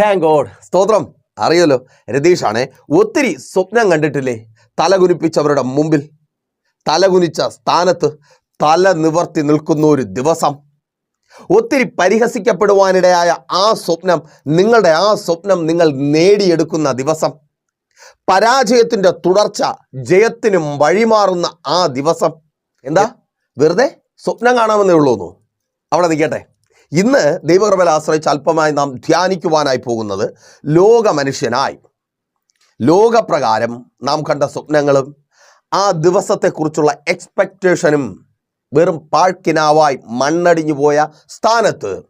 Thank God സ്തോത്രം. അറിയല്ലോ രതീഷാണേ ഒത്തിരി സ്വപ്നം കണ്ടിട്ടില്ലേ? തലകുനിപ്പിച്ചവരുടെ മുമ്പിൽ. തലകുനിച്ച സ്ഥാനത്ത് തല നിവർത്തി നിൽക്കുന്ന ഒരു ദിവസം. ഒത്തിരി പരിഹസിക്കപ്പെടുവാനിടയായ ആ സ്വപ്നം നിങ്ങളുടെ ആ സ്വപ്നം നിങ്ങൾ നേടിയെടുക്കുന്ന ദിവസം. പരാജയത്തിന്റെ തുടർച്ച ജയത്തിനും വഴിമാറുന്ന ആ ദിവസം. എന്താ? വെറുതെ സ്വപ്നം കാണാമെന്നേ ഉള്ളൂന്നു? അവിടെ നിൽക്കട്ടെ. ഇന്ന് ദൈവകൃപയിൽ ആശ്രയിച്ച് അല്പമായി നാം ധ്യാനിക്കുവാനായി പോകുന്നത് ലോകമനുഷ്യനായി. ലോകപ്രകാരം നാം കണ്ട സ്വപ്നങ്ങളും ആ ദിവസത്തെക്കുറിച്ചുള്ള എക്സ്പെക്റ്റേഷനും വെറും പാഴ്ക്കിനാവായി മണ്ണടിഞ്ഞു പോയ സ്ഥാനത്ത്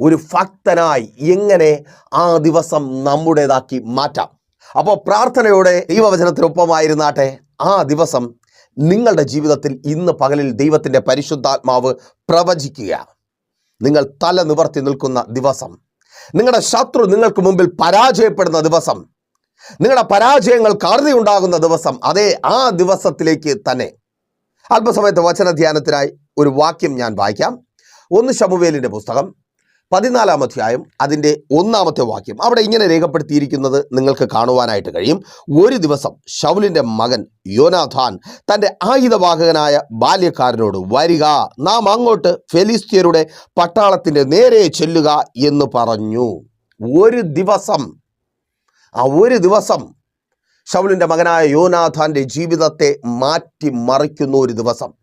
ഒരു ഭക്തനായി എങ്ങനെ ആ ദിവസം നമ്മുടേതാക്കി മാറ്റാം. അപ്പോൾ പ്രാർത്ഥനയോടെ ദൈവവചനത്തിനൊപ്പമായിരുന്നാട്ടെ ആ ദിവസം നിങ്ങളുടെ ജീവിതത്തിൽ ഇന്ന് പകലിൽ ദൈവത്തിന്റെ പരിശുദ്ധാത്മാവ് പ്രവചിക്കുക നിങ്ങൾ തല നിവർത്തി നിൽക്കുന്ന ദിവസം. നിങ്ങളുടെ ശത്രു നിങ്ങൾക്ക് മുമ്പിൽ പരാജയപ്പെടുന്ന ദിവസം. നിങ്ങളുടെ പരാജയങ്ങൾ അറുതി ഉണ്ടാകുന്ന ദിവസം അതേ ആ ദിവസത്തിലേക്ക് തന്നെ. അല്പസമയത്ത് വചന ധ്യാനത്തിനായി ഒരു വാക്യം ഞാൻ വായിക്കാം. ഒന്ന് ശമുവേലിന്റെ പുസ്തകം. പതിനാലാം അധ്യായം അതിന്റെ ഒന്നാമത്തെ വാക്യം. അവിടെ ഇങ്ങനെ രേഖപ്പെടുത്തിയിരിക്കുന്നത് നിങ്ങൾക്ക് കാണുവാനായിട്ട് കഴിയും. ഒരു ദിവസം ഷൗലിന്റെ മകൻ യോനാഥാൻ തന്റെ ആയുധവാഹകനായ ബാല്യക്കാരനോട് വരിക നാം അങ്ങോട്ട് ഫെലിസ്തീയരുടെ പട്ടാളത്തിന്റെ നേരെ ചെല്ലുക എന്ന് പറഞ്ഞു. ഒരു ദിവസം ആ ഒരു ദിവസം ഷൗലിന്റെ മകനായ യോനാഥാന്റെ ജീവിതത്തെ മാറ്റിമറിക്കുന്ന ഒരു ദിവസം.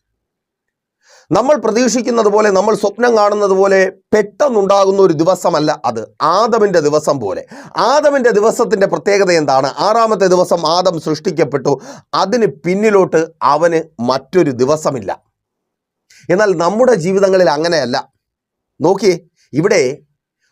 നമ്മൾ പ്രതീക്ഷിക്കുന്നത് പോലെ നമ്മൾ സ്വപ്നം കാണുന്നത് പോലെ പെട്ടെന്നുണ്ടാകുന്ന ഒരു ദിവസമല്ല അത്. ആദമിന്റെ ദിവസം പോലെ. ആദമിന്റെ ദിവസത്തിന്റെ പ്രത്യേകത എന്താണ്? ആറാമത്തെ ദിവസം ആദം സൃഷ്ടിക്കപ്പെട്ടു. അതിന് പിന്നിലോട്ട് അവന് മറ്റൊരു ദിവസമില്ല. എന്നാൽ നമ്മുടെ ജീവിതങ്ങളിൽ അങ്ങനെയല്ല. നോക്കിയേ ഇവിടെ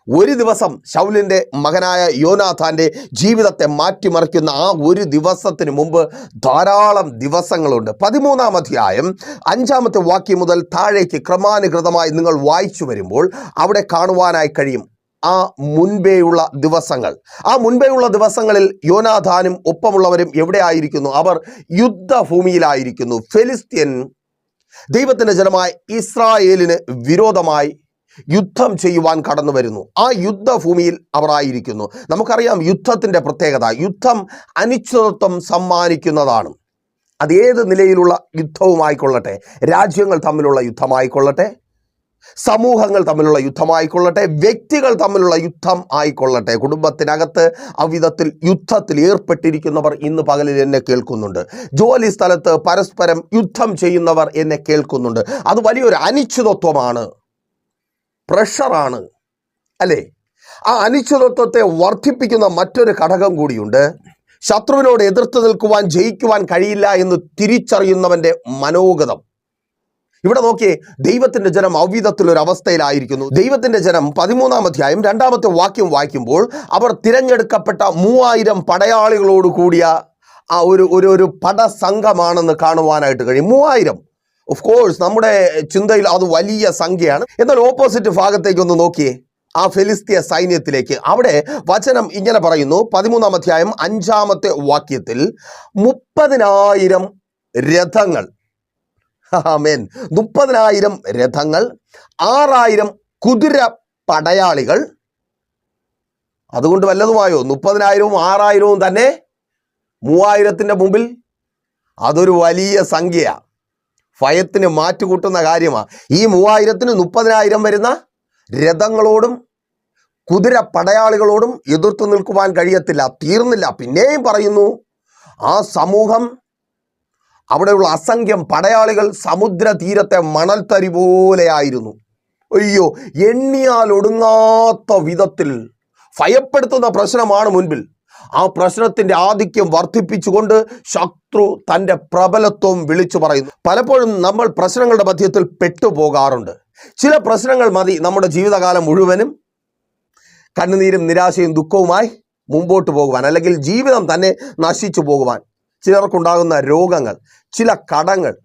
ഒരു ദിവസം ശൗലിന്റെ മകനായ യോനാഥാന്റെ ജീവിതത്തെ മാറ്റിമറിക്കുന്ന ആ ഒരു ദിവസത്തിന് മുമ്പ് ധാരാളം ദിവസങ്ങളുണ്ട്. പതിമൂന്നാം അധ്യായം അഞ്ചാമത്തെ വാക്യം മുതൽ താഴേക്ക് ക്രമാനുഗതമായി നിങ്ങൾ വായിച്ചു വരുമ്പോൾ അവിടെ കാണുവാനായി കഴിയും ആ മുൻപേയുള്ള ദിവസങ്ങൾ. ആ മുൻപേയുള്ള ദിവസങ്ങളിൽ യോനാഥാനും ഒപ്പമുള്ളവരും എവിടെയായിരിക്കുന്നു അവർ യുദ്ധഭൂമിയിലായിരിക്കുന്നു. ഫെലിസ്ത്യൻ ദൈവത്തിന്റെ ജനമായ ഇസ്രായേലിന് വിരോധമായി യുദ്ധം ചെയ്യുവാൻ കടന്നു വരുന്നു. ആ യുദ്ധഭൂമിയിൽ അവർ ആയിരിക്കുന്നു നമുക്കറിയാം യുദ്ധത്തിന്റെ പ്രത്യേകത. യുദ്ധം അനിശ്ചിതത്വം സമ്മാനിക്കുന്നതാണ്. അതേത് നിലയിലുള്ള യുദ്ധവുമായിക്കൊള്ളട്ടെ? രാജ്യങ്ങൾ തമ്മിലുള്ള യുദ്ധമായിക്കൊള്ളട്ടെ? സമൂഹങ്ങൾ തമ്മിലുള്ള യുദ്ധമായിക്കൊള്ളട്ടെ? വ്യക്തികൾ തമ്മിലുള്ള യുദ്ധം ആയിക്കൊള്ളട്ടെ? കുടുംബത്തിനകത്ത് അവിധത്തിൽ യുദ്ധത്തിൽ ഏർപ്പെട്ടിരിക്കുന്നവർ ഇന്ന് പകലിൽ എന്നെ കേൾക്കുന്നുണ്ട്. ജോലി സ്ഥലത്ത് പരസ്പരം യുദ്ധം ചെയ്യുന്നവർ എന്നെ കേൾക്കുന്നുണ്ട്. അത് വലിയൊരു അനിശ്ചിതത്വമാണ്. പ്രഷറാണ്. അല്ലേ? ആ അനിശ്ചിതത്വത്തെ വർദ്ധിപ്പിക്കുന്ന മറ്റൊരു ഘടകം കൂടിയുണ്ട്. ശത്രുവിനോട് എതിർത്ത് നിൽക്കുവാൻ ജയിക്കുവാൻ കഴിയില്ല എന്ന് തിരിച്ചറിയുന്നവന്റെ മനോഗതം. ഇവിടെ നോക്കിയേ ദൈവത്തിന്റെ ജനം അവിധത്തിലൊരു അവസ്ഥയിലായിരിക്കുന്നു ദൈവത്തിന്റെ ജനം പതിമൂന്നാം അധ്യായം രണ്ടാമത്തെ വാക്യം വായിക്കുമ്പോൾ അവർ തിരഞ്ഞെടുക്കപ്പെട്ട മൂവായിരം പടയാളികളോട് കൂടിയ ആ ഒരു ഒരു ഒരു പടസംഘമാണെന്ന് കാണുവാനായിട്ട് കഴിയും. മൂവായിരം. ഓഫ് കോഴ്സ് നമ്മുടെ ചിന്തയിൽ അത് വലിയ സംഖ്യയാണ്. എന്നാൽ ഓപ്പോസിറ്റ് ഭാഗത്തേക്ക് ഒന്ന് നോക്കിയേ. ആ ഫെലിസ്തീയ സൈന്യത്തിലേക്ക്. അവിടെ വചനം ഇങ്ങനെ പറയുന്നു. പതിമൂന്നാം അധ്യായം അഞ്ചാമത്തെ വാക്യത്തിൽ മുപ്പതിനായിരം രഥങ്ങൾ. ആമേൻ. മുപ്പതിനായിരം രഥങ്ങൾ ആറായിരം കുതിര പടയാളികൾ. അതുകൊണ്ട് വല്ലതുമായോ? മുപ്പതിനായിരവും ആറായിരവും തന്നെ മൂവായിരത്തിന്റെ മുമ്പിൽ. അതൊരു വലിയ സംഖ്യയാണ് ഭയത്തിന് മാറ്റുകൂട്ടുന്ന കാര്യമാണ് ഈ മൂവായിരത്തിന് മുപ്പതിനായിരം വരുന്ന രഥങ്ങളോടും കുതിര പടയാളികളോടും എതിർത്തു നിൽക്കുവാൻ കഴിയത്തില്ല തീർന്നില്ല. പിന്നെയും പറയുന്നു ആ സമൂഹം അവിടെയുള്ള അസംഖ്യം പടയാളികൾ സമുദ്ര തീരത്തെ മണൽത്തരി പോലെയായിരുന്നു. അയ്യോ എണ്ണിയാൽ ഒടുങ്ങാത്ത വിധത്തിൽ ഭയപ്പെടുത്തുന്ന പ്രശ്നമാണ് മുൻപിൽ. ആ പ്രശ്നത്തിന്റെ ആധിക്യം വർദ്ധിപ്പിച്ചുകൊണ്ട് ശത്രു തന്റെ പ്രബലത്വം വിളിച്ചു പറയുന്നു. പലപ്പോഴും നമ്മൾ പ്രശ്നങ്ങളുടെ മധ്യത്തിൽ പെട്ടുപോകാറുണ്ട്. ചില പ്രശ്നങ്ങൾ മതി നമ്മുടെ ജീവിതകാലം മുഴുവനും. കണ്ണുനീരും നിരാശയും ദുഃഖവുമായി മുമ്പോട്ട് പോകുവാൻ അല്ലെങ്കിൽ ജീവിതം തന്നെ നശിച്ചു പോകുവാൻ. ചിലർക്കുണ്ടാകുന്ന രോഗങ്ങൾ ചില കടങ്ങൾ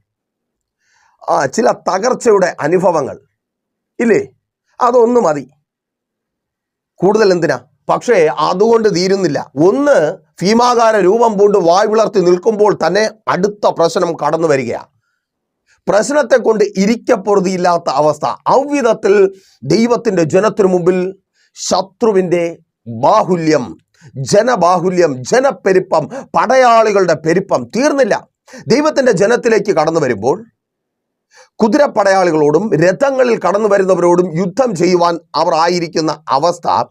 ചില തകർച്ചയുടെ അനുഭവങ്ങൾ. ഇല്ലേ? അതൊന്നും മതി. കൂടുതൽ എന്തിനാ? പക്ഷേ അതുകൊണ്ട് തീരുന്നില്ല. ഒന്ന് ഭീമാകാര രൂപം പൂണ്ട് വായ് വിളർത്തി നിൽക്കുമ്പോൾ തന്നെ അടുത്ത പ്രശ്നം കടന്നു വരികയാണ്. പ്രശ്നത്തെ കൊണ്ട് ഇരിക്കപ്പൊറുതിയില്ലാത്ത അവസ്ഥ. അவ்விധത്തിൽ ദൈവത്തിന്റെ ജനത്തിനു മുമ്പിൽ ശത്രുവിന്റെ ബാഹുല്യം ജനബാഹുല്യം ജനപ്പെരുപ്പം പടയാളികളുടെ പെരുപ്പം തീർന്നില്ല. ദൈവത്തിന്റെ ജനത്തിലേക്ക് കടന്നു വരുമ്പോൾ കുതിരപ്പടയാളികളോടും രഥങ്ങളിൽ കടന്നു വരുന്നവരോടും യുദ്ധം ചെയ്യുവാൻ അവർ ആയിരിക്കുന്ന അവസ്ഥ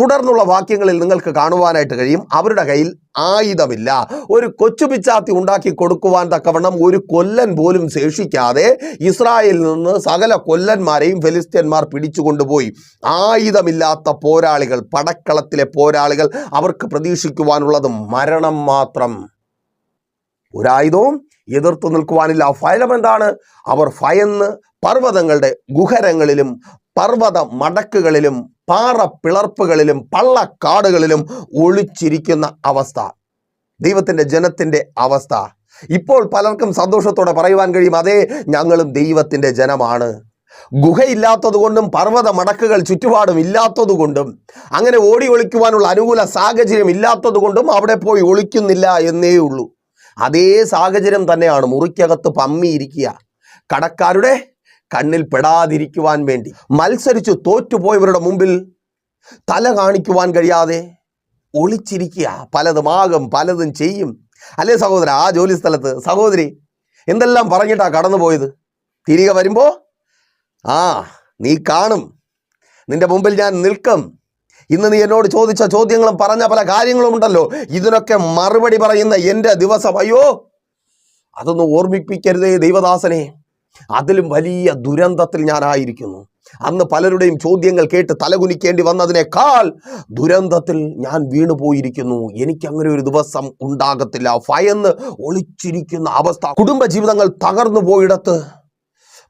തുടർന്നുള്ള വാക്യങ്ങളിൽ നിങ്ങൾക്ക് കാണുവാനായിട്ട് കഴിയും. അവരുടെ കയ്യിൽ ആയുധമില്ല. ഒരു കൊച്ചു പിച്ചാത്തി ഉണ്ടാക്കി കൊടുക്കുവാൻ തക്കവണ്ണം ഒരു കൊല്ലൻ പോലും ശേഷിക്കാതെ ഇസ്രായേലിൽ നിന്ന് സകല കൊല്ലന്മാരെയും ഫെലിസ്ത്യന്മാർ പിടിച്ചുകൊണ്ടുപോയി. ആയുധമില്ലാത്ത പോരാളികൾ പടക്കളത്തിലെ പോരാളികൾ അവർക്ക് പ്രതീക്ഷിക്കുവാനുള്ളത് മരണം മാത്രം. ഒരായുധവും എതിർത്തു നിൽക്കുവാനില്ല. ഫലം എന്താണ്? അവർ ഭയന്ന് പർവതങ്ങളുടെ ഗുഹരങ്ങളിലും പർവത മടക്കുകളിലും പാറ പിളർപ്പുകളിലും പള്ളക്കാടുകളിലും ഒളിച്ചിരിക്കുന്ന അവസ്ഥ. ദൈവത്തിന്റെ ജനത്തിന്റെ അവസ്ഥ. ഇപ്പോൾ പലർക്കും സന്തോഷത്തോടെ പറയുവാൻ കഴിയും അതേ ഞങ്ങളും ദൈവത്തിന്റെ ജനമാണ്. ഗുഹയില്ലാത്തത് കൊണ്ടും പർവത മടക്കുകൾ ചുറ്റുപാടും ഇല്ലാത്തതുകൊണ്ടും അങ്ങനെ ഓടി ഒളിക്കുവാനുള്ള അനുകൂല സാഹചര്യം ഇല്ലാത്തതുകൊണ്ടും അവിടെ പോയി ഒളിക്കുന്നില്ല എന്നേ ഉള്ളൂ അതേ സാഹചര്യം തന്നെയാണ് മുറിക്കകത്ത് പമ്മിയിരിക്കുക കടക്കാരുടെ കണ്ണിൽ പെടാതിരിക്കുവാൻ വേണ്ടി. മത്സരിച്ചു തോറ്റുപോയവരുടെ മുമ്പിൽ തല കാണിക്കുവാൻ കഴിയാതെ ഒളിച്ചിരിക്കുക. പലതുമാകും പലതും ചെയ്യും. അല്ലേ സഹോദര ആ ജോലി സ്ഥലത്ത്? സഹോദരി എന്തെല്ലാം പറഞ്ഞിട്ടാ കടന്നുപോയത്? തിരികെ വരുമ്പോ ആ നീ കാണും. നിന്റെ മുമ്പിൽ ഞാൻ നിൽക്കും. ഇന്ന് നീ എന്നോട് ചോദിച്ച ചോദ്യങ്ങളും പറഞ്ഞ പല കാര്യങ്ങളും ഉണ്ടല്ലോ. ഇതിനൊക്കെ മറുപടി പറയുന്ന എന്റെ ദിവസം അയ്യോ അതൊന്നും ഓർമ്മിപ്പിക്കരുതേ ദൈവദാസനെ. അതിലും വലിയ ദുരന്തത്തിൽ ഞാനായിരിക്കുന്നു. അന്ന് പലരുടെയും ചോദ്യങ്ങൾ കേട്ട് തലകുനിക്കേണ്ടി വന്നതിനേക്കാൾ ദുരന്തത്തിൽ ഞാൻ വീണുപോയിരിക്കുന്നു. എനിക്ക് അങ്ങനെ ഒരു ദിവസം ഉണ്ടാകത്തില്ല. ഭയന്ന് ഒളിച്ചിരിക്കുന്ന അവസ്ഥ. കുടുംബ ജീവിതങ്ങൾ തകർന്നു പോയിടത്ത്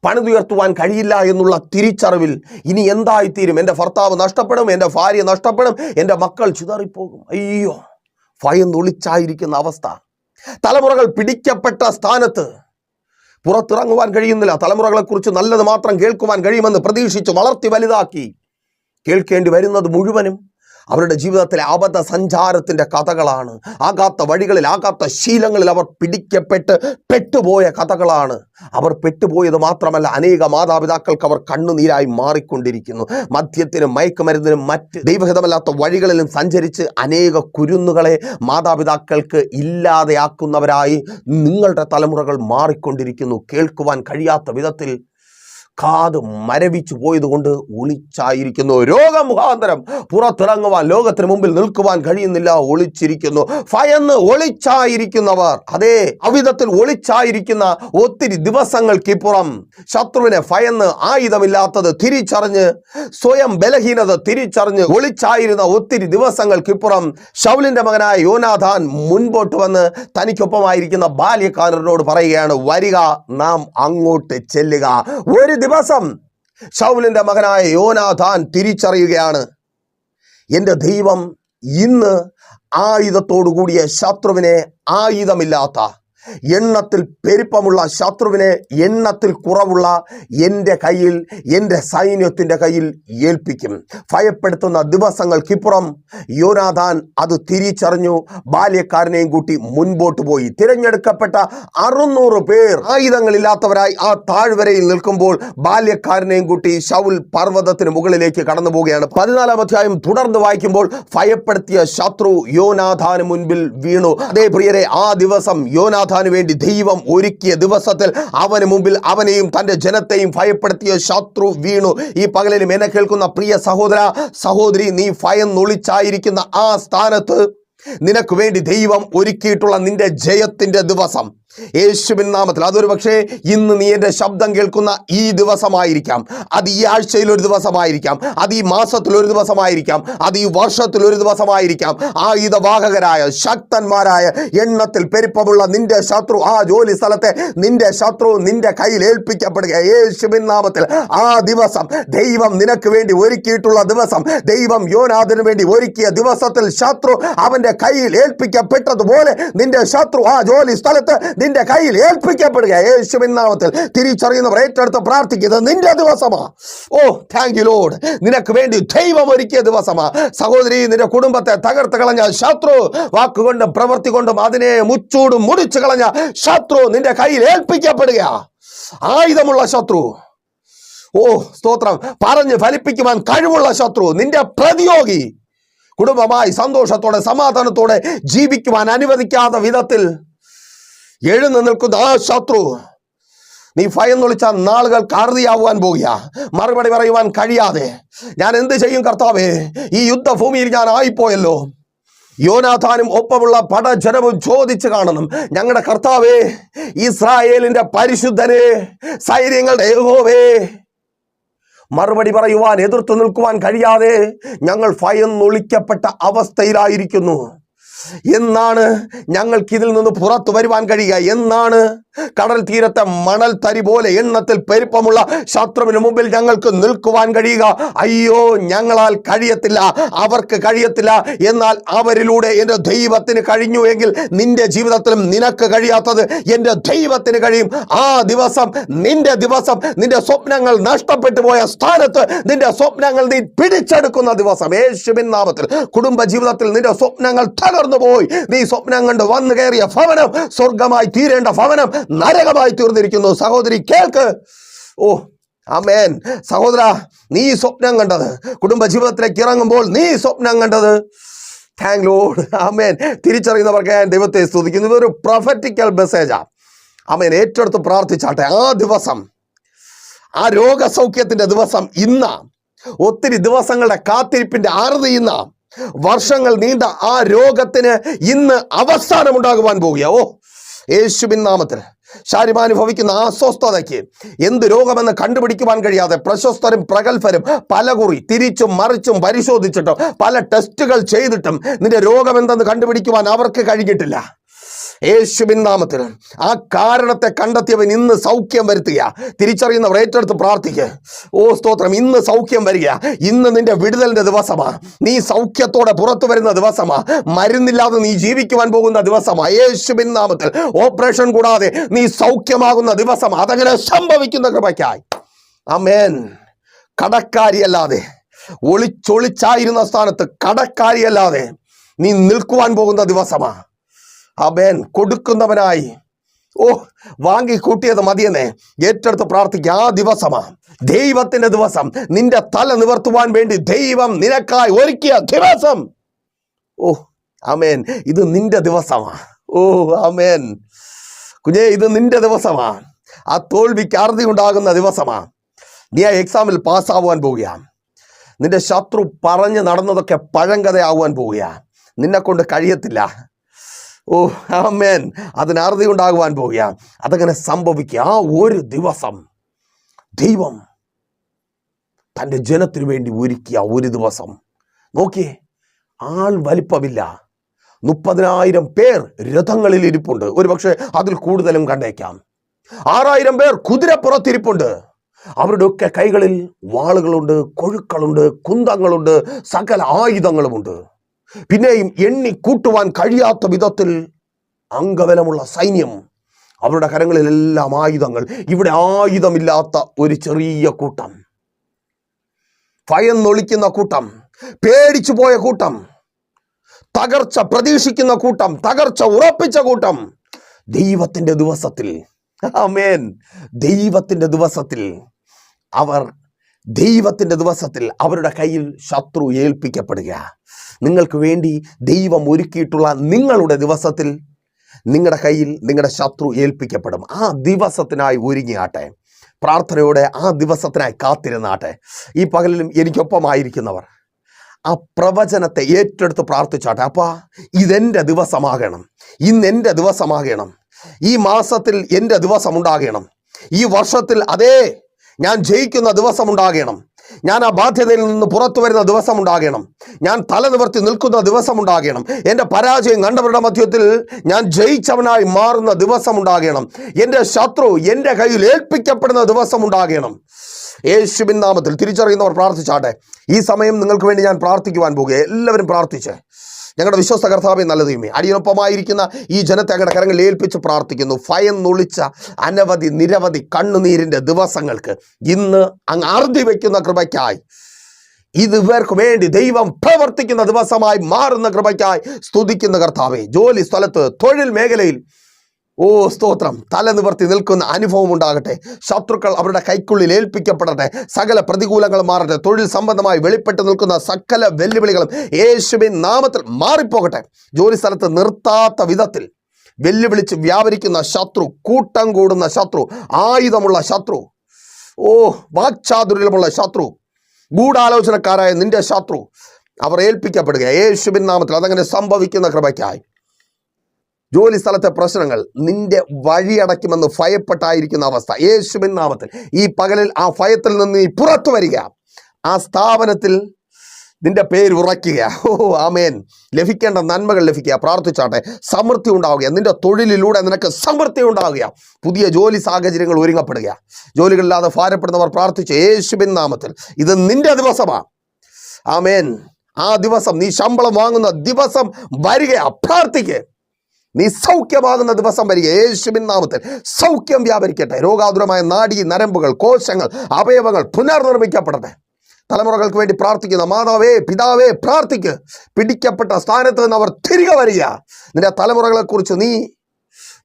പണിതുയർത്തുവാൻ കഴിയില്ല എന്നുള്ള തിരിച്ചറിവിൽ ഇനി എന്തായിത്തീരും? എന്റെ ഭർത്താവ് നഷ്ടപ്പെടും എന്റെ ഭാര്യ നഷ്ടപ്പെടും എന്റെ മക്കൾ ചിതറിപ്പോകും. അയ്യോ ഭയന്നൊളിച്ചായിരിക്കുന്ന അവസ്ഥ. തലമുറകൾ പിടിക്കപ്പെട്ട സ്ഥാനത്ത് പുറത്തിറങ്ങുവാൻ കഴിയുന്നില്ല. തലമുറകളെക്കുറിച്ച് നല്ലത് മാത്രം കേൾക്കുവാൻ കഴിയുമെന്ന് പ്രതീക്ഷിച്ച് വളർത്തി വലുതാക്കി. കേൾക്കേണ്ടി വരുന്നത് മുഴുവനും അവരുടെ ജീവിതത്തിലെ അബദ്ധ സഞ്ചാരത്തിന്റെ കഥകളാണ്. ആകാത്ത വഴികളിൽ ആകാത്ത ശീലങ്ങളിൽ അവർ പിടിക്കപ്പെട്ട് പെട്ടുപോയ കഥകളാണ്. അവർ പെട്ടുപോയത് മാത്രമല്ല അനേക മാതാപിതാക്കൾക്ക് അവർ കണ്ണുനീരായി മാറിക്കൊണ്ടിരിക്കുന്നു. മദ്യത്തിനും മയക്കുമരുന്നിനും മറ്റ് ദൈവഹിതമല്ലാത്ത വഴികളിലും സഞ്ചരിച്ച് അനേക കുരുന്നുകളെ മാതാപിതാക്കൾക്ക് ഇല്ലാതെയാക്കുന്നവരായി നിങ്ങളുടെ തലമുറകൾ മാറിക്കൊണ്ടിരിക്കുന്നു. കേൾക്കുവാൻ കഴിയാത്ത വിധത്തിൽ കാത് മരവിച്ചു പോയതുകൊണ്ട് ഒളിച്ചായിരിക്കുന്നു. രോഗമുഖാന്തരം പുറത്തിറങ്ങുവാൻ ലോകത്തിന് മുമ്പിൽ നിൽക്കുവാൻ കഴിയുന്നില്ല. ഒളിച്ചിരിക്കുന്നു. ഭയന്ന് ഒളിച്ചായിരിക്കുന്നവർ. അതേ അവിധത്തിൽ ഒളിച്ചായിരിക്കുന്ന ഒത്തിരി ദിവസങ്ങൾക്കിപ്പുറം ശത്രുവിനെ ഭയന്ന് ആയുധമില്ലാത്തത് തിരിച്ചറിഞ്ഞ് സ്വയം ബലഹീനത തിരിച്ചറിഞ്ഞ് ഒളിച്ചായിരുന്ന ഒത്തിരി ദിവസങ്ങൾക്കിപ്പുറം ഷൗലിന്റെ മകനായ യോനാഥാൻ മുൻപോട്ട് വന്ന് തനിക്കൊപ്പമായിരിക്കുന്ന ബാല്യക്കാരനോട് പറയുകയാണ് വരിക നാം അങ്ങോട്ട് ചെല്ലുക. ഒരു ദിവസം ഷൗലിന്റെ മകനായ യോനാഥാൻ തിരിച്ചറിയുകയാണ്. എന്റെ ദൈവം ഇന്ന് ആയുധത്തോടു കൂടിയ ശത്രുവിനെ ആയുധമില്ലാത്ത എണ്ണത്തിൽ പെരുപ്പമുള്ള ശത്രുവിനെ എണ്ണത്തിൽ കുറവുള്ള എന്റെ കയ്യിൽ എന്റെ സൈന്യത്തിന്റെ കയ്യിൽ ഏൽപ്പിക്കും. ഭയപ്പെടുത്തുന്ന ദിവസങ്ങൾക്കിപ്പുറം യോനാഥാൻ അത് തിരിച്ചറിഞ്ഞു. ബാല്യക്കാരനെയും കൂട്ടി മുൻപോട്ട് പോയി. തിരഞ്ഞെടുക്കപ്പെട്ട അറുന്നൂറ് പേർ ആയുധങ്ങളില്ലാത്തവരായി ആ താഴ്വരയിൽ നിൽക്കുമ്പോൾ ബാല്യക്കാരനെയും കൂട്ടി ശൗൽ പർവതത്തിന് മുകളിലേക്ക് കടന്നു പോവുകയാണ്. പതിനാലാം അധ്യായം തുടർന്ന് വായിക്കുമ്പോൾ ഭയപ്പെടുത്തിയ ശത്രു യോനാഥാന് മുൻപിൽ വീണു. അതേ പ്രിയരെ ആ ദിവസം യോനാഥാന് വേണ്ടി ദൈവം ഒരുക്കിയ ദിവസത്തിൽ അവന് മുമ്പിൽ അവനെയും തന്റെ ജനത്തെയും ഭയപ്പെടുത്തിയ ശത്രു വീണു. ഈ പകലിലും എന്നെ കേൾക്കുന്ന പ്രിയ സഹോദര സഹോദരി നീ ഭയന്നൊളിച്ചായിരിക്കുന്ന ആ സ്ഥാനത്ത് നിനക്ക് വേണ്ടി ദൈവം ഒരുക്കിയിട്ടുള്ള നിന്റെ ജയത്തിന്റെ ദിവസം. യേശുവിൻ നാമത്തിൽ. അതൊരു പക്ഷേ ഇന്ന് നീ എന്റെ ശബ്ദം കേൾക്കുന്ന ഈ ദിവസമായിരിക്കാം. അത് ഈ ആഴ്ചയിൽ ഒരു ദിവസമായിരിക്കാം. അത് ഈ മാസത്തിൽ ഒരു ദിവസമായിരിക്കാം. അത് ഈ വർഷത്തിൽ ഒരു ദിവസമായിരിക്കാം. ആയുധവാഹകരായ ശക്തന്മാരായ എണ്ണത്തിൽ പെരുപ്പമുള്ള നിന്റെ ശത്രു ആ ജോലി സ്ഥലത്തെ നിന്റെ ശത്രു നിന്റെ കയ്യിൽ ഏൽപ്പിക്കപ്പെടുക യേശുവിൻ നാമത്തിൽ ആ ദിവസം ദൈവം നിനക്ക് വേണ്ടി ഒരുക്കിയിട്ടുള്ള ദിവസം ദൈവം യോനാഥന് വേണ്ടി ഒരുക്കിയ ദിവസത്തിൽ ശത്രു അവന്റെ കയ്യിൽ ഏൽപ്പിക്കപ്പെട്ടതുപോലെ നിന്റെ ശത്രു ആ ജോലി സ്ഥലത്ത് നിന്റെ കയ്യിൽ ഏൽപ്പിക്കപ്പെടുക. യേശുവിൻ നാമത്തിൽ തിരിച്ചറിയുന്നവർ ഏറ്റെടുത്ത് പ്രാർത്ഥിക്കുന്നത് നിന്റെ ദിവസമാ. ഓ താങ്ക് യു ലോഡ് നിനക്ക് വേണ്ടി ദൈവം ഒരുക്കിയ ദിവസമാ. സഹോദരി നിന്റെ കുടുംബത്തെ തകർത്ത് കളഞ്ഞ ശത്രു വാക്കുകൊണ്ടും പ്രവൃത്തി കൊണ്ടും അതിനെ മുച്ചൂടും മുടിച്ചു കളഞ്ഞ ശത്രു നിന്റെ കയ്യിൽ ഏൽപ്പിക്കപ്പെടുക. ആയുധമുള്ള ശത്രു. ഓ സ്തോത്രം. പറഞ്ഞ് ഫലിപ്പിക്കുവാൻ കഴിവുള്ള ശത്രു നിന്റെ പ്രതിയോഗി. കുടുംബമായി സന്തോഷത്തോടെ സമാധാനത്തോടെ ജീവിക്കുവാൻ അനുവദിക്കാത്ത വിധത്തിൽ എഴുന്നു നിൽക്കുന്ന. ആ ശത്രു. നീ ഭയം നൊളിച്ച നാളുകൾ കാർതിയാവുവാൻ പോകുക. മറുപടി പറയുവാൻ കഴിയാതെ. ഞാൻ എന്ത് ചെയ്യും കർത്താവേ? ഈ യുദ്ധഭൂമിയിൽ ഞാൻ ആയിപ്പോയല്ലോ. യോനാഥാനും ഒപ്പമുള്ള പടജനവും ചോദിച്ചു കാണണം. ഞങ്ങളുടെ കർത്താവേ ഇസ്രായേലിന്റെ പരിശുദ്ധനെ സൈന്യങ്ങളുടെ ഏകോവേ മറുപടി പറയുവാൻ എതിർത്തു നിൽക്കുവാൻ കഴിയാതെ ഞങ്ങൾ ഭയം നൊളിക്കപ്പെട്ട അവസ്ഥയിലായിരിക്കുന്നു. എന്നാണ് ഞങ്ങൾക്ക് ഇതിൽ നിന്ന് പുറത്തു വരുവാൻ കഴിയുക. എന്നാണ് കടൽ തീരത്തെ മണൽ തരി പോലെ എണ്ണത്തിൽ പെരുപ്പമുള്ള ശത്രുവിന് മുമ്പിൽ ഞങ്ങൾക്ക് നിൽക്കുവാൻ കഴിയുക. അയ്യോ ഞങ്ങളാൽ കഴിയത്തില്ല. അവർക്ക് കഴിയത്തില്ല. എന്നാൽ അവരിലൂടെ എന്റെ ദൈവത്തിന് കഴിഞ്ഞു എങ്കിൽ നിന്റെ ജീവിതത്തിലും നിനക്ക് കഴിയാത്തത് എന്റെ ദൈവത്തിന് കഴിയും. ആ ദിവസം നിന്റെ ദിവസം നിന്റെ സ്വപ്നങ്ങൾ നഷ്ടപ്പെട്ടു പോയ സ്ഥാനത്ത് നിന്റെ സ്വപ്നങ്ങൾ നീ പിടിച്ചെടുക്കുന്ന ദിവസം. യേശുവിൻ നാമത്തിൽ കുടുംബ ജീവിതത്തിൽ നിന്റെ സ്വപ്നങ്ങൾ തകർന്നു പോയി നീ സ്വപ്നം കണ്ട് വന്നു കയറിയ ഭവനം സ്വർഗമായി തീരേണ്ട ഭവനം നരകമായി തീർന്നിരിക്കുന്നു. സഹോദരി കേൾക്ക്. ഓ അമേൻ സഹോദര നീ സ്വപ്നം കണ്ടത്. കുടുംബജീവിതത്തിലേക്ക് ഇറങ്ങുമ്പോൾ നീ സ്വപ്നം കണ്ടത്. താങ്ക് ലോഡ് അമേൻ തിരിച്ചറിയുന്നവർക്ക് ഞാൻ ദൈവത്തെ സ്തുതിക്കുന്നു. ഇതൊരു പ്രൊഫറ്റിക്കൽ മെസ്സേജാണ് അമേൻ ഏറ്റെടുത്ത് പ്രാർത്ഥിച്ചാട്ടെ. ആ ദിവസം ആ രോഗസൗഖ്യത്തിന്റെ ദിവസം ഇന്ന. ഒത്തിരി ദിവസങ്ങളുടെ കാത്തിരിപ്പിന്റെ ആറുതി വർഷങ്ങൾ നീണ്ട ആ രോഗത്തിന് ഇന്ന് അവസാനമുണ്ടാകുവാൻ പോകുക ഓ യേശുവിൻ നാമത്തിൽ ശാരിമാനുഭവിക്കുന്ന അസ്വസ്ഥതയ്ക്ക് എന്ത് രോഗമെന്ന് കണ്ടുപിടിക്കുവാൻ കഴിയാതെ പ്രശസ്തരും പ്രഗത്ഭരും പലകുറി തിരിച്ചും മറിച്ചും പരിശോധിച്ചിട്ടും പല ടെസ്റ്റുകൾ ചെയ്തിട്ടും നിന്റെ രോഗമെന്തെന്ന് കണ്ടുപിടിക്കുവാൻ അവർക്ക് കഴിഞ്ഞിട്ടില്ല. യേശുവിൻ നാമത്തിൽ ആ കാരണത്തെ കണ്ടെത്തിയവൻ ഇന്ന് സൗഖ്യം വരുത്തുക തിരിച്ചറിയുന്നവർ ഏറ്റെടുത്ത് പ്രാർത്ഥിക്കുക ഓ സ്തോത്രം ഇന്ന് സൗഖ്യം വരിക. ഇന്ന് നിന്റെ വിടുതലിന്റെ ദിവസമാ. നീ സൗഖ്യത്തോടെ പുറത്തു വരുന്ന ദിവസമാ. മരുന്നില്ലാതെ നീ ജീവിക്കുവാൻ പോകുന്ന ദിവസമാ. യേശുവിൻ നാമത്തിൽ ഓപ്പറേഷൻ കൂടാതെ നീ സൗഖ്യമാകുന്ന ദിവസം അതങ്ങനെ സംഭവിക്കുന്ന കൃപയ്ക്കായി. അമേൻ കടക്കാരിയല്ലാതെ ഒളിച്ചൊളിച്ചായിരുന്ന സ്ഥാനത്ത് കടക്കാരിയല്ലാതെ നീ നിൽക്കുവാൻ പോകുന്ന ദിവസമാ. അബേൻ കൊടുക്കുന്നവനായി. ഓ വാങ്ങി കൂട്ടിയത് മതിയെന്നേ. ഏറ്റെടുത്ത് പ്രാർത്ഥിക്കുക. ആ ദിവസമാ. ദൈവത്തിന്റെ ദിവസം. നിന്റെ തല നിവർത്തുവാൻ വേണ്ടി ദൈവം നിനക്കായി ഒരുക്കിയ ദിവസം. ഓ അമേൻ ഇത് നിന്റെ ദിവസമാ. ഓ അമേൻ കുഞ്ഞേ ഇത് നിന്റെ ദിവസമാ. ആ തോൽവിക്ക് അറുതി ഉണ്ടാകുന്ന ദിവസമാ. നീ ആ എക്സാമിൽ പാസ്സാവാൻ പോവുക നിന്റെ ശത്രു പറഞ്ഞ് നടന്നതൊക്കെ പഴങ്കഥയാവാൻ പോവുക നിന്നെ കൊണ്ട് കഴിയത്തില്ല. ഓ ആമേൻ. അതിന് അറുതി ഉണ്ടാകുവാൻ പോവുക അതങ്ങനെ സംഭവിക്കുക. ആ ഒരു ദിവസം ദൈവം തന്റെ ജനത്തിനു വേണ്ടി ഒരുക്കിയ ഒരു ദിവസം. നോക്കിയേ ആൾ വലിപ്പമില്ല. മുപ്പതിനായിരം പേർ രഥങ്ങളിൽ ഇരിപ്പുണ്ട്. ഒരുപക്ഷെ അതിൽ കൂടുതലും കണ്ടേക്കാം. ആറായിരം പേർ കുതിരപ്പുറത്തിരിപ്പുണ്ട്. അവരുടെ ഒക്കെ കൈകളിൽ വാളുകളുണ്ട് കൊഴുക്കളുണ്ട് കുന്തങ്ങളുണ്ട് സകല ആയുധങ്ങളുമുണ്ട്. പിന്നെയും എണ്ണി കൂട്ടുവാൻ കഴിയാത്ത വിധത്തിൽ അംഗബലമുള്ള സൈന്യം അവരുടെ കരങ്ങളിലെല്ലാം ആയുധങ്ങൾ. ഇവിടെ ആയുധമില്ലാത്ത ഒരു ചെറിയ കൂട്ടം. ഭയം നൊളിക്കുന്ന കൂട്ടം. പേടിച്ചു പോയ കൂട്ടം. തകർച്ച പ്രതീക്ഷിക്കുന്ന കൂട്ടം. തകർച്ച ഉറപ്പിച്ച കൂട്ടം. ദൈവത്തിന്റെ ദിവസത്തിൽ. ആമേൻ. ദൈവത്തിന്റെ ദിവസത്തിൽ അവർ ദൈവത്തിന്റെ ദിവസത്തിൽ അവരുടെ കയ്യിൽ ശത്രു ഏൽപ്പിക്കപ്പെടുക നിങ്ങൾക്ക് വേണ്ടി ദൈവം ഒരുക്കിയിട്ടുള്ള നിങ്ങളുടെ ദിവസത്തിൽ നിങ്ങളുടെ കയ്യിൽ നിങ്ങളുടെ ശത്രു ഏൽപ്പിക്കപ്പെടും. ആ ദിവസത്തിനായി ഒരുങ്ങിയാട്ടെ. പ്രാർത്ഥനയോടെ ആ ദിവസത്തിനായി കാത്തിരുന്നാട്ടെ. ഈ പകലിലും എനിക്കൊപ്പമായിരിക്കുന്നവർ ആ പ്രവചനത്തെ ഏറ്റെടുത്ത് പ്രാർത്ഥിച്ചാട്ടെ. അപ്പാ ഇതെന്റെ ദിവസമാകണം. ഇന്ന് എന്റെ ദിവസമാകണം. ഈ മാസത്തിൽ എന്റെ ദിവസം ഉണ്ടാകണം ഈ വർഷത്തിൽ അതേ ഞാൻ ജയിക്കുന്ന ദിവസം ഉണ്ടാകണം ഞാൻ ആ ബാധ്യതയിൽ നിന്ന് പുറത്തു വരുന്ന ദിവസം ഉണ്ടാകണം ഞാൻ തല നിവർത്തി നിൽക്കുന്ന ദിവസം ഉണ്ടാകണം എന്റെ പരാജയം കണ്ടവരുടെ മധ്യത്തിൽ ഞാൻ ജയിച്ചവനായി മാറുന്ന ദിവസം ഉണ്ടാകണം എന്റെ ശത്രു എന്റെ കയ്യിൽ ഏൽപ്പിക്കപ്പെടുന്ന ദിവസം ഉണ്ടാകണം യേശുവിൻ നാമത്തിൽ തിരിച്ചറിയുന്നവർ പ്രാർത്ഥിച്ചാട്ടെ. ഈ സമയം നിങ്ങൾക്ക് വേണ്ടി ഞാൻ പ്രാർത്ഥിക്കുവാൻ പോകുക. എല്ലാവരും പ്രാർത്ഥിച്ച്. ഞങ്ങളുടെ വിശ്വസ്ത കർത്താവെ നല്ല ദൈവമേ അടിയൊപ്പമായിരിക്കുന്ന ഈ ജനത്തെ അങ്ങയുടെ കരങ്ങളിൽ ഏൽപ്പിച്ച് പ്രാർത്ഥിക്കുന്നു. ഭയന്നൊളിച്ച നുളിച്ച അനവധി നിരവധി കണ്ണുനീരിന്റെ ദിവസങ്ങൾക്ക് ഇന്ന് അങ്ങ് അറുതി വയ്ക്കുന്ന കൃപയ്ക്കായി. ഇത് ഇവർക്ക് വേണ്ടി ദൈവം പ്രവർത്തിക്കുന്ന ദിവസമായി മാറുന്ന കൃപയ്ക്കായി സ്തുതിക്കുന്ന കർത്താവേ. ജോലി സ്ഥലത്ത് തൊഴിൽ മേഖലയിൽ ഓ സ്തോത്രം. തല നിവർത്തി നിൽക്കുന്ന അനുഭവം ഉണ്ടാകട്ടെ. ശത്രുക്കൾ അവരുടെ കൈക്കുള്ളിൽ ഏൽപ്പിക്കപ്പെടട്ടെ. സകല പ്രതികൂലങ്ങൾ മാറട്ടെ. തൊഴിൽ സംബന്ധമായി വെളിപ്പെട്ട് നിൽക്കുന്ന സകല വെല്ലുവിളികളും യേശുവിൻ നാമത്തിൽ മാറിപ്പോകട്ടെ. ജോലി സ്ഥലത്ത് നിർത്താത്ത വിധത്തിൽ വെല്ലുവിളിച്ച് വ്യാപരിക്കുന്ന ശത്രു കൂട്ടം കൂടുന്ന ശത്രു ആയുധമുള്ള ശത്രു ഓ വാക്ചാതുര്യമുള്ള ശത്രു ഗൂഢാലോചനക്കാരായ നിന്റെ ശത്രു അവർ ഏൽപ്പിക്കപ്പെടുക യേശുവിൻ നാമത്തിൽ അതങ്ങനെ സംഭവിക്കുന്ന കൃപയ്ക്കായി. ജോലി സ്ഥലത്തെ പ്രശ്നങ്ങൾ നിന്റെ വഴിയടയ്ക്കുമെന്ന് ഭയപ്പെട്ടായിരിക്കുന്ന അവസ്ഥ. യേശുവിൻ നാമത്തിൽ ഈ പകലിൽ ആ ഭയത്തിൽ നിന്ന് നീ പുറത്തു വരിക. ആ സ്ഥാപനത്തിൽ നിന്റെ പേര് ഉറയ്ക്കുക. ഓ ആമേൻ. ലഭിക്കേണ്ട നന്മകൾ ലഭിക്കുക. പ്രാർത്ഥിച്ചാട്ടെ. സമൃദ്ധി ഉണ്ടാവുക. നിന്റെ തൊഴിലിലൂടെ നിനക്ക് സമൃദ്ധി ഉണ്ടാവുക. പുതിയ ജോലി സാഹചര്യങ്ങൾ ഒരുങ്ങപ്പെടുക. ജോലികളില്ലാതെ ഭാരപ്പെടുന്നവർ പ്രാർത്ഥിച്ചു യേശുബിൻ നാമത്തിൽ. ഇത് നിന്റെ ദിവസമാണ് ആമേൻ. ആ ദിവസം നീ ശമ്പളം വാങ്ങുന്ന ദിവസം വരിക. പ്രാർത്ഥിക്കുക നീ സൗഖ്യമാകുന്ന ദിവസം വരിക. യേശുവിൻ നാമത്തിൽ സൗഖ്യം വ്യാപരിക്കട്ടെ. രോഗാതുരമായ നാഡി നരമ്പുകൾ കോശങ്ങൾ അവയവങ്ങൾ പുനർനിർമ്മിക്കപ്പെടട്ടെ. തലമുറകൾക്ക് വേണ്ടി പ്രാർത്ഥിക്കുന്ന മാതാവേ പിതാവേ പ്രാർത്ഥിക്കുക പിടിക്കപ്പെട്ട സ്ഥാനത്ത് നിന്ന് അവർ തിരികെ വരിക. നിന്റെ തലമുറകളെക്കുറിച്ച് നീ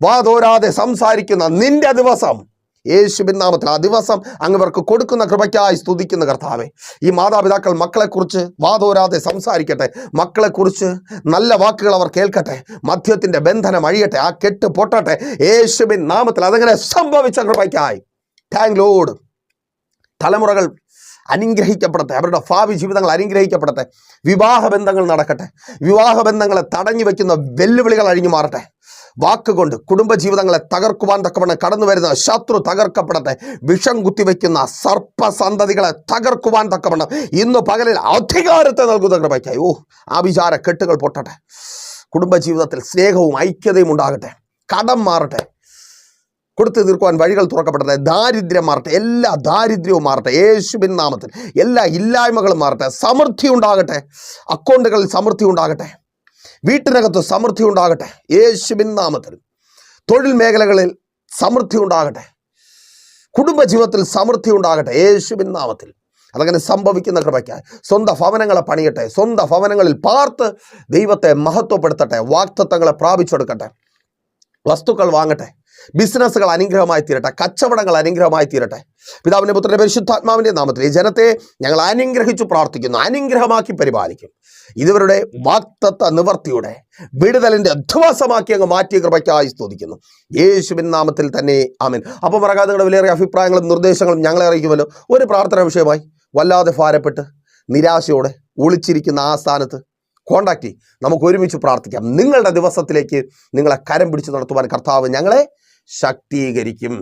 വാതോരാതെ സംസാരിക്കുന്ന നിന്റെ ദിവസം യേശുവിൻ നാമത്തിൽ ആ ദിവസം അങ്ങവർക്ക് കൊടുക്കുന്ന കൃപയ്ക്കായി സ്തുതിക്കുന്ന കർത്താവേ. ഈ മാതാപിതാക്കൾ മക്കളെക്കുറിച്ച് വാതോരാതെ സംസാരിക്കട്ടെ. മക്കളെക്കുറിച്ച് നല്ല വാക്കുകൾ അവർ കേൾക്കട്ടെ. മദ്യത്തിന്റെ ബന്ധനം അഴിയട്ടെ. ആ കെട്ട് പൊട്ടട്ടെ. യേശുബിൻ നാമത്തിൽ അതങ്ങനെ സംഭവിച്ച കൃപയ്ക്കായി. താങ്ക് ലോഡ് തലമുറകൾ അനുഗ്രഹിക്കപ്പെടട്ടെ. അവരുടെ ഭാവി ജീവിതങ്ങൾ അനുഗ്രഹിക്കപ്പെടട്ടെ. വിവാഹ ബന്ധങ്ങൾ നടക്കട്ടെ. വിവാഹ ബന്ധങ്ങളെ തടഞ്ഞു വെക്കുന്ന വെല്ലുവിളികൾ അഴിഞ്ഞു മാറട്ടെ. വാക്കുകൊണ്ട് കുടുംബജീവിതങ്ങളെ തകർക്കുവാൻ തക്കവണ്ണം കടന്നു വരുന്ന ശത്രു തകർക്കപ്പെടട്ടെ. വിഷം കുത്തിവെക്കുന്ന സർപ്പസന്തതികളെ തകർക്കുവാൻ തക്കവണ്ണം ഇന്ന് പകലിൽ അധികാരത്തെ നൽകുന്ന കൃപയ്ക്കായി. ഓ ആഭിചാര കെട്ടുകൾ പൊട്ടട്ടെ. കുടുംബജീവിതത്തിൽ സ്നേഹവും ഐക്യതയും ഉണ്ടാകട്ടെ. കടം മാറട്ടെ. കൊടുത്തു തീർക്കുവാൻ വഴികൾ തുറക്കപ്പെടട്ടെ. ദാരിദ്ര്യം മാറട്ടെ. എല്ലാ ദാരിദ്ര്യവും മാറട്ടെ. യേശുവിൻ നാമത്തിൽ എല്ലാ ഇല്ലായ്മകളും മാറട്ടെ. സമൃദ്ധി ഉണ്ടാകട്ടെ. അക്കൗണ്ടുകളിൽ സമൃദ്ധി ഉണ്ടാകട്ടെ. വീട്ടിനകത്ത് സമൃദ്ധി ഉണ്ടാകട്ടെ. യേശുവിൻ നാമത്തിൽ. തൊഴിൽ മേഖലകളിൽ സമൃദ്ധി ഉണ്ടാകട്ടെ. കുടുംബജീവിതത്തിൽ സമൃദ്ധി ഉണ്ടാകട്ടെ. യേശുവിൻ നാമത്തിൽ. അതങ്ങനെ സംഭവിക്കുന്ന കൃപയ്ക്കായി. സ്വന്തം ഭവനങ്ങളെ പണിയട്ടെ. സ്വന്തം ഭവനങ്ങളിൽ പാർത്ത് ദൈവത്തെ മഹത്വപ്പെടുത്തട്ടെ. വാക്തത്വങ്ങളെ പ്രാപിച്ചെടുക്കട്ടെ. വസ്തുക്കൾ വാങ്ങട്ടെ. ബിസിനസ്സുകൾ അനുഗ്രഹമായി തീരട്ടെ കച്ചവടങ്ങൾ അനുഗ്രഹമായി തീരട്ടെ. പിതാവിന്റെ പുത്രന്റെ പരിശുദ്ധാത്മാവിന്റെ നാമത്തിൽ ഈ ജനത്തെ ഞങ്ങൾ അനുഗ്രഹിച്ചു പ്രാർത്ഥിക്കുന്നു അനുഗ്രഹമാക്കി പരിപാലിക്കും. ഇതുവരുടെ വാക്തത്വ നിവർത്തിയുടെ വിടുതലിന്റെ അധ്വാസമാക്കി അങ്ങ് മാറ്റിയ കൃപയ്ക്കായി സ്തുതിക്കുന്നു. യേശുവിൻ നാമത്തിൽ തന്നെ ആമൻ. അപ്പോൾ മറക്കാതെ നിങ്ങളുടെ വിലയേറിയ അഭിപ്രായങ്ങളും നിർദ്ദേശങ്ങളും ഞങ്ങളെ അറിയിക്കുമല്ലോ. ഒരു പ്രാർത്ഥന വിഷയമായി വല്ലാതെ ഭാരപ്പെട്ട് നിരാശയോടെ ഒളിച്ചിരിക്കുന്ന ആ സ്ഥാനത്ത് കോണ്ടാക്ട് ചെയ്യും നമുക്ക് ഒരുമിച്ച് പ്രാർത്ഥിക്കാം. നിങ്ങളുടെ ദിവസത്തിലേക്ക് നിങ്ങളെ കരം പിടിച്ച് നടത്തുവാൻ കർത്താവ് ഞങ്ങളെ ശക്തീകരിക്കും.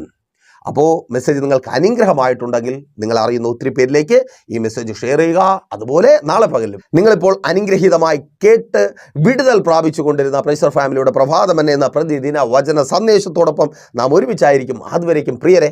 അപ്പോൾ മെസ്സേജ് നിങ്ങൾക്ക് അനുഗ്രഹമായിട്ടുണ്ടെങ്കിൽ നിങ്ങൾ അറിയുന്ന ഒത്തിരി പേരിലേക്ക് ഈ മെസ്സേജ് ഷെയർ ചെയ്യുക. അതുപോലെ നാളെ പകലും. നിങ്ങളിപ്പോൾ അനുഗ്രഹീതമായി കേട്ട് വിടുതൽ പ്രാപിച്ചു കൊണ്ടിരുന്ന പ്രൈസർ ഫാമിലിയുടെ പ്രഭാതം എന്നെ എന്ന പ്രതിദിന വചന സന്ദേശത്തോടൊപ്പം നാം ഒരുമിച്ചായിരിക്കും. അതുവരേക്കും പ്രിയരെ